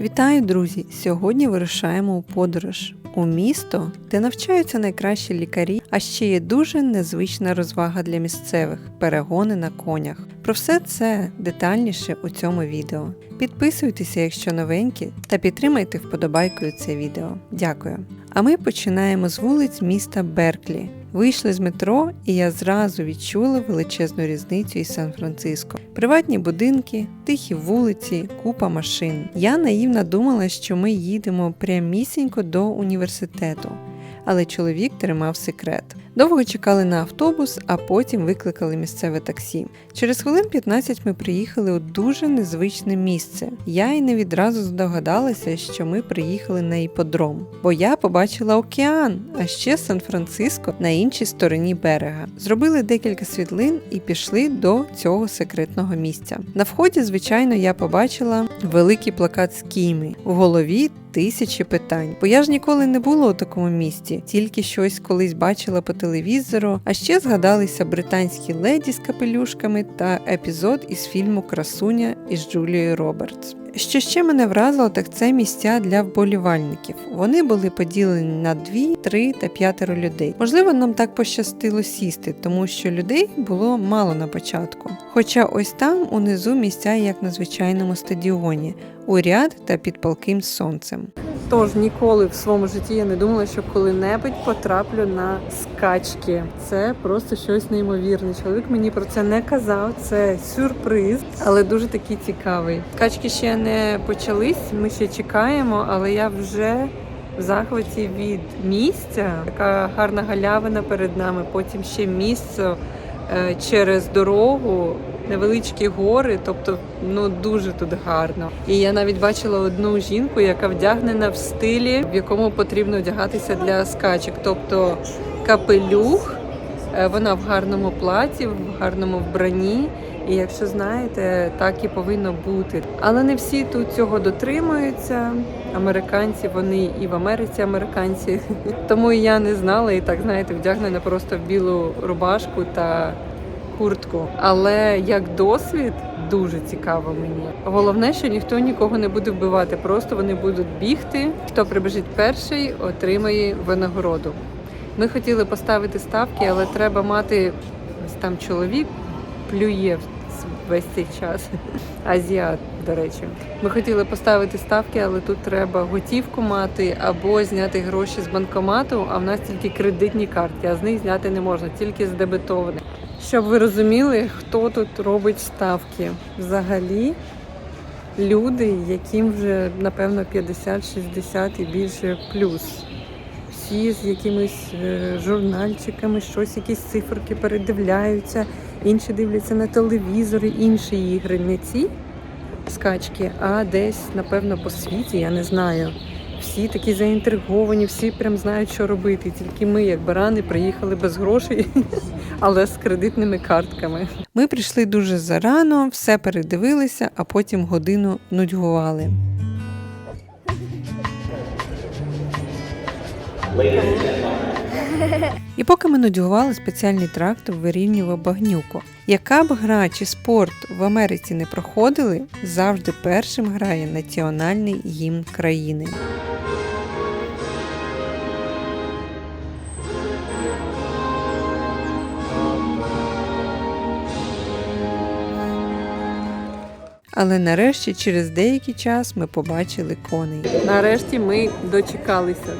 Вітаю, друзі! Сьогодні вирушаємо у подорож у місто, де навчаються найкращі лікарі, а ще є дуже незвична розвага для місцевих перегони на конях. Про все це детальніше у цьому відео. Підписуйтеся, якщо новенькі, та підтримайте вподобайкою це відео. Дякую. А ми починаємо з вулиць міста Берклі. Вийшли з метро, і я зразу відчула величезну різницю із Сан-Франциско. Приватні будинки, тихі вулиці, купа машин. Я наївно думала, що ми їдемо прямісінько до університету, але чоловік тримав секрет. Довго чекали на автобус, а потім викликали місцеве таксі. Через хвилин 15 ми приїхали у дуже незвичне місце. Я й не відразу здогадалася, що ми приїхали на іподром, бо я побачила океан, а ще Сан-Франциско на іншій стороні берега. Зробили декілька світлин і пішли до цього секретного місця. На вході, звичайно, я побачила великий плакат з кіми. У голові тисячі питань. Бо я ж ніколи не була у такому місті, тільки щось колись бачила по телевізору, а ще згадалися британські леді з капелюшками та епізод із фільму Красуня із Джулією Робертс. Що ще мене вразило, так це місця для вболівальників. Вони були поділені на дві, три та п'ятеро людей. Можливо, нам так пощастило сісти, тому що людей було мало на початку. Хоча ось там унизу місця, як на звичайному стадіоні, у ряд та під палким сонцем. Тож ніколи в своєму житті я не думала, що коли-небудь потраплю на скачки. Це просто щось неймовірне. Чоловік мені про це не казав. Це сюрприз, але дуже такий цікавий. Скачки ще не почались. Ми ще чекаємо, але я вже в захваті від місця. Така гарна галявина перед нами. Потім ще місце е, через дорогу невеличкі гори, тобто ну дуже тут гарно. І я навіть бачила одну жінку, яка вдягнена в стилі, в якому потрібно вдягатися для скачок, тобто капелюх. е, Вона в гарному платі, в гарному вбранні. І якщо знаєте, так і повинно бути. Але не всі тут цього дотримуються. Американці, вони і в Америці американці. Тому я не знала, і так знаєте, вдягнена просто в білу рубашку та куртку. Але як досвід дуже цікаво мені. Головне, що ніхто нікого не буде вбивати, просто вони будуть бігти. Хто прибіжить перший, отримає винагороду. Ми хотіли поставити ставки, але треба мати там чоловік плює весь цей час. Азіат, до речі. Ми хотіли поставити ставки, але тут треба готівку мати або зняти гроші з банкомату, а в нас тільки кредитні картки, а з них зняти не можна, тільки з дебетованих. Щоб ви розуміли, хто тут робить ставки. Взагалі люди, яким вже напевно 50-60 і більше плюс. Всі з якимись е, журнальчиками, щось, якісь циферки передивляються, інші дивляться на телевізори, інші ігри, не ці скачки, а десь, напевно, по світі, я не знаю. Всі такі заінтриговані, всі прям знають, що робити. Тільки ми, як барани, приїхали без грошей, але з кредитними картками. Ми прийшли дуже зарано, все передивилися, а потім годину нудьгували. І поки ми нудьгували, спеціальний трактор вирівнював багнюку. Яка б гра чи спорт в Америці не проходили, завжди першим грає національний гімн країни. Але нарешті, через деякий час, ми побачили коней. Нарешті ми дочекалися.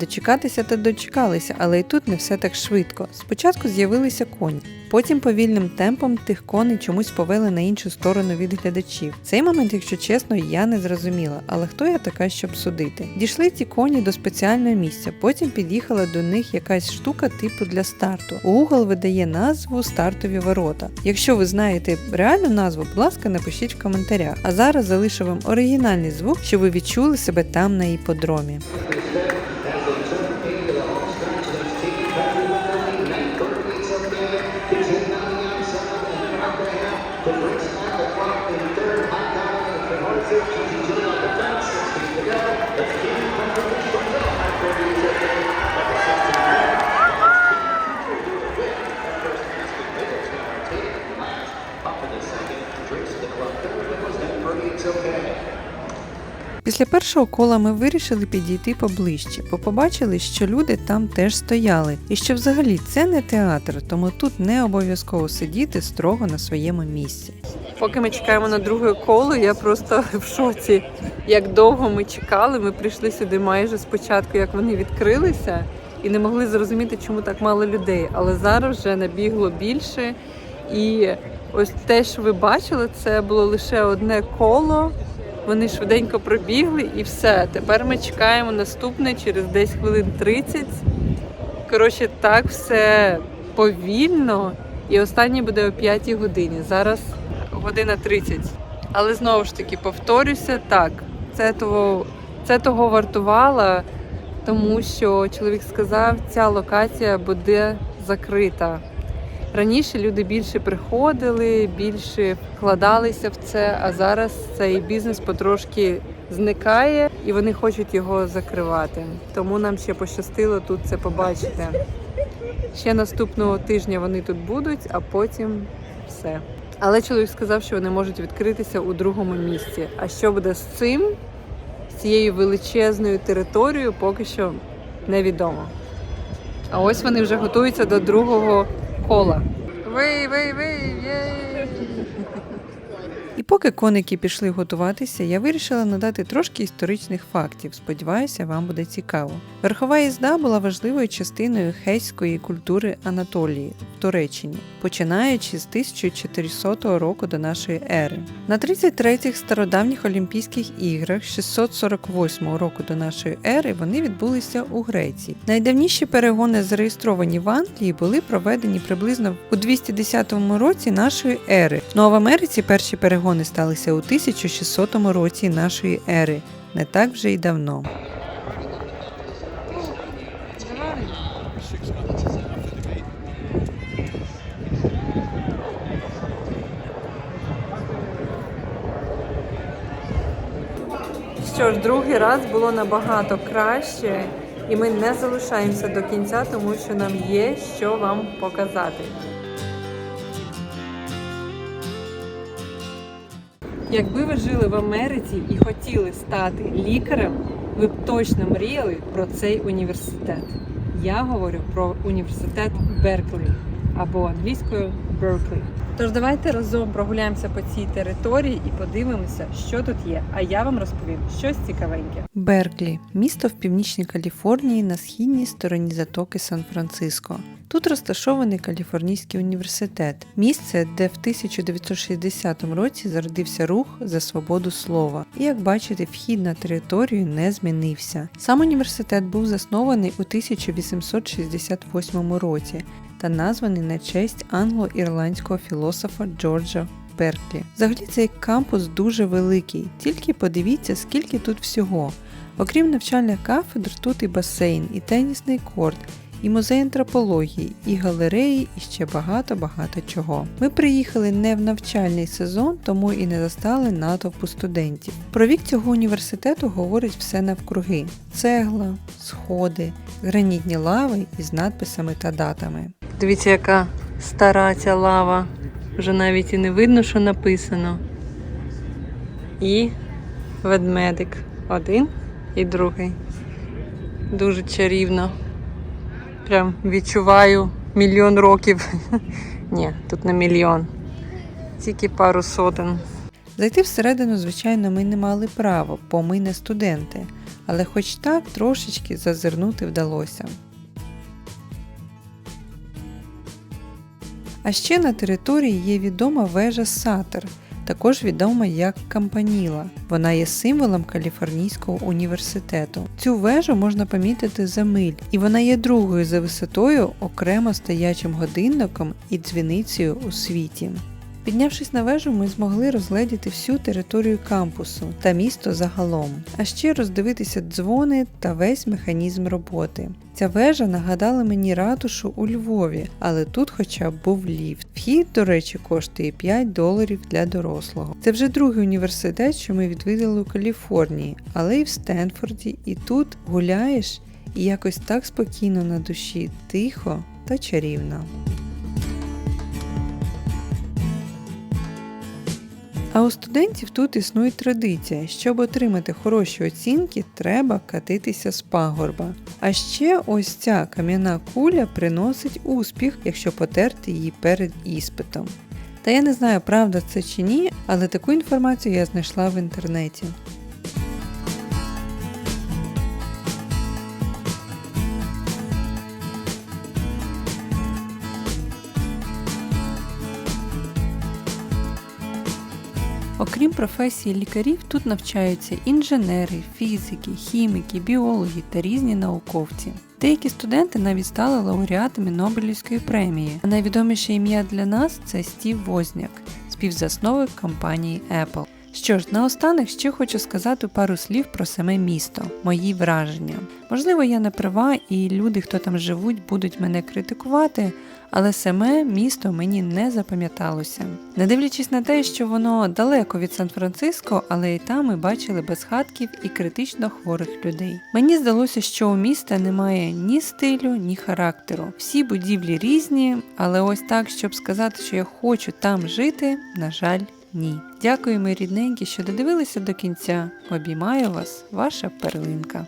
Дочекатися та дочекалися, але і тут не все так швидко. Спочатку з'явилися коні, потім повільним темпом тих коней чомусь повели на іншу сторону від глядачів. Цей момент, якщо чесно, я не зрозуміла, але хто я така, щоб судити? Дійшли ті коні до спеціального місця, потім під'їхала до них якась штука типу для старту. Угол видає назву стартові ворота. Якщо ви знаєте реальну назву, будь ласка, напишіть в коментарях. А зараз залишу вам оригінальний звук, щоб ви відчули себе там на іподромі. Після першого кола ми вирішили підійти поближче, бо побачили, що люди там теж стояли, і що взагалі це не театр, тому тут не обов'язково сидіти строго на своєму місці. Поки ми чекаємо на друге коло, я просто в шоці. Як довго ми чекали, ми прийшли сюди майже спочатку, як вони відкрилися, і не могли зрозуміти, чому так мало людей. Але зараз вже набігло більше і ось те, що ви бачили, це було лише одне коло. Вони швиденько пробігли і все. Тепер ми чекаємо наступне через десь хвилин 30. Коротше, так все повільно. І останнє буде о 5 годині. Зараз година 30. Але знову ж таки повторюся, так, це того, це того вартувало, тому що чоловік сказав, ця локація буде закрита. Раніше люди більше приходили, більше вкладалися в це, а зараз цей бізнес потрошки зникає і вони хочуть його закривати. Тому нам ще пощастило тут це побачити. Ще наступного тижня вони тут будуть, а потім все. Але чоловік сказав, що вони можуть відкритися у другому місці. А що буде з цим, з цією величезною територією, поки що невідомо. А ось вони вже готуються до другого кола. Вий, вий, вий, єй! І поки коники пішли готуватися, я вирішила надати трошки історичних фактів. Сподіваюся, вам буде цікаво. Верхова їзда була важливою частиною хейської культури Анатолії в Туреччині, починаючи з 1400 року до нашої ери. На 33-х стародавніх Олімпійських іграх 648 року до нашої ери вони відбулися у Греції. Найдавніші перегони, зареєстровані в Англії, були проведені приблизно у 210 році нашої ери. Ну а в Америці перші перегони сталися у 1600 році нашої ери. Не так вже й давно. Що ж, другий раз було набагато краще, і ми не залишаємося до кінця, тому що нам є що вам показати. Якби ви жили в Америці і хотіли стати лікарем, ви б точно мріяли про цей університет. Я говорю про університет Берклі або англійською Берклі. Тож давайте разом прогуляємося по цій території і подивимося, що тут є. А я вам розповім щось цікавеньке. Берклі місто в північній Каліфорнії на східній стороні затоки Сан-Франциско. Тут розташований Каліфорнійський університет, місце, де в 1960 році зародився рух за свободу слова. І як бачите, вхід на територію не змінився. Сам університет був заснований у 1868 році та названий на честь англо-ірландського філософа Джорджа Берклі. Взагалі цей кампус дуже великий, тільки подивіться, скільки тут всього. Окрім навчальних кафедр, тут і басейн, і тенісний корт, і музей антропології, і галереї, і ще багато-багато чого. Ми приїхали не в навчальний сезон, тому і не застали натовпу студентів. Про вік цього університету говорить все навкруги: цегла, сходи, гранітні лави із надписами та датами. Дивіться, яка стара ця лава. Вже навіть і не видно, що написано. І ведмедик. Один і другий. Дуже чарівно. Прям відчуваю мільйон років. Ні, тут не мільйон. Тільки пару сотень. Зайти всередину, звичайно, ми не мали права, бо ми не студенти, але хоч так трошечки зазирнути вдалося. А ще на території є відома вежа Сатер, також відома як Кампаніла. Вона є символом Каліфорнійського університету. Цю вежу можна помітити за миль, і вона є другою за висотою окремо стоячим годинником і дзвіницею у світі. Піднявшись на вежу, ми змогли розгледіти всю територію кампусу та місто загалом, а ще роздивитися дзвони та весь механізм роботи. Ця вежа нагадала мені ратушу у Львові, але тут хоча б був ліфт. Вхід, до речі, коштує 5 доларів для дорослого. Це вже другий університет, що ми відвідали у Каліфорнії, але й в Стенфорді, і тут гуляєш і якось так спокійно на душі, тихо та чарівно. А у студентів тут існує традиція, щоб отримати хороші оцінки, треба катитися з пагорба. А ще ось ця кам'яна куля приносить успіх, якщо потерти її перед іспитом. Та я не знаю, правда це чи ні, але таку інформацію я знайшла в інтернеті. Окрім професії лікарів, тут навчаються інженери, фізики, хіміки, біологи та різні науковці. Деякі студенти навіть стали лауреатами Нобелівської премії, а найвідоміше ім'я для нас це Стів Возняк, співзасновник компанії Apple. Що ж, наостанок ще хочу сказати пару слів про саме місто, мої враження. Можливо, я не права, і люди, хто там живуть, будуть мене критикувати, але саме місто мені не запам'яталося. Не дивлячись на те, що воно далеко від Сан-Франциско, але і там ми бачили безхатків і критично хворих людей. Мені здалося, що у міста немає ні стилю, ні характеру. Всі будівлі різні, але ось так, щоб сказати, що я хочу там жити, на жаль, ні. Дякую, мої рідненькі, що додивилися до кінця. Обіймаю вас, ваша перлинка.